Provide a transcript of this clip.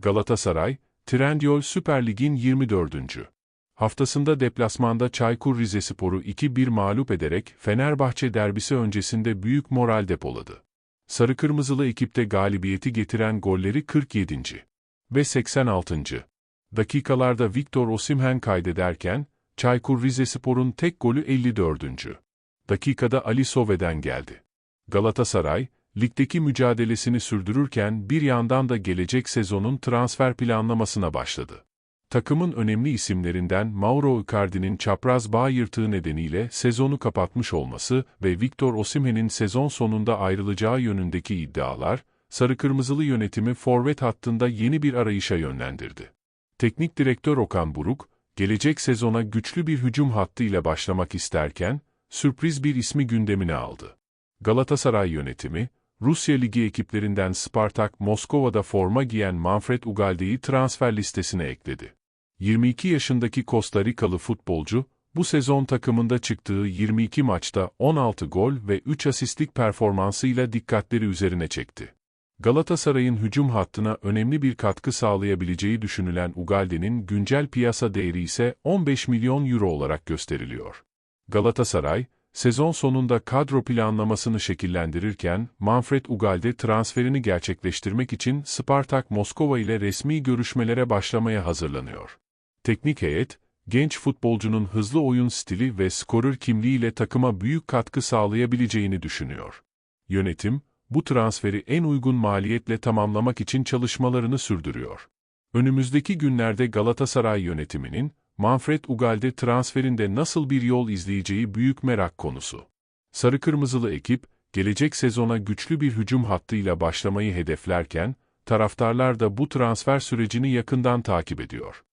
Galatasaray, Trendyol Süper Lig'in 24. haftasında deplasmanda Çaykur Rizespor'u 2-1 mağlup ederek Fenerbahçe derbisi öncesinde büyük moral depoladı. Sarı Kırmızılı ekipte galibiyeti getiren golleri 47. ve 86. dakikalarda Victor Osimhen kaydederken, Çaykur Rizespor'un tek golü 54. dakikada Ali Sove'den geldi. Galatasaray, ligdeki mücadelesini sürdürürken bir yandan da gelecek sezonun transfer planlamasına başladı. Takımın önemli isimlerinden Mauro Icardi'nin çapraz bağ yırtığı nedeniyle sezonu kapatmış olması ve Victor Osimhen'in sezon sonunda ayrılacağı yönündeki iddialar, Sarı Kırmızılı yönetimi forvet hattında yeni bir arayışa yönlendirdi. Teknik direktör Okan Buruk, gelecek sezona güçlü bir hücum hattı ile başlamak isterken, sürpriz bir ismi gündemine aldı. Galatasaray yönetimi, Rusya Ligi ekiplerinden Spartak Moskova'da forma giyen Manfred Ugalde'yi transfer listesine ekledi. 22 yaşındaki Costa Rikalı futbolcu, bu sezon takımında çıktığı 22 maçta 16 gol ve 3 asistlik performansıyla dikkatleri üzerine çekti. Galatasaray'ın hücum hattına önemli bir katkı sağlayabileceği düşünülen Ugalde'nin güncel piyasa değeri ise 15 milyon euro olarak gösteriliyor. Galatasaray, sezon sonunda kadro planlamasını şekillendirirken Manfred Ugalde transferini gerçekleştirmek için Spartak Moskova ile resmi görüşmelere başlamaya hazırlanıyor. Teknik heyet, genç futbolcunun hızlı oyun stili ve skorur kimliğiyle takıma büyük katkı sağlayabileceğini düşünüyor. Yönetim, bu transferi en uygun maliyetle tamamlamak için çalışmalarını sürdürüyor. Önümüzdeki günlerde Galatasaray yönetiminin, Manfred Ugalde transferinde nasıl bir yol izleyeceği büyük merak konusu. Sarı Kırmızılı ekip, gelecek sezona güçlü bir hücum hattıyla başlamayı hedeflerken, taraftarlar da bu transfer sürecini yakından takip ediyor.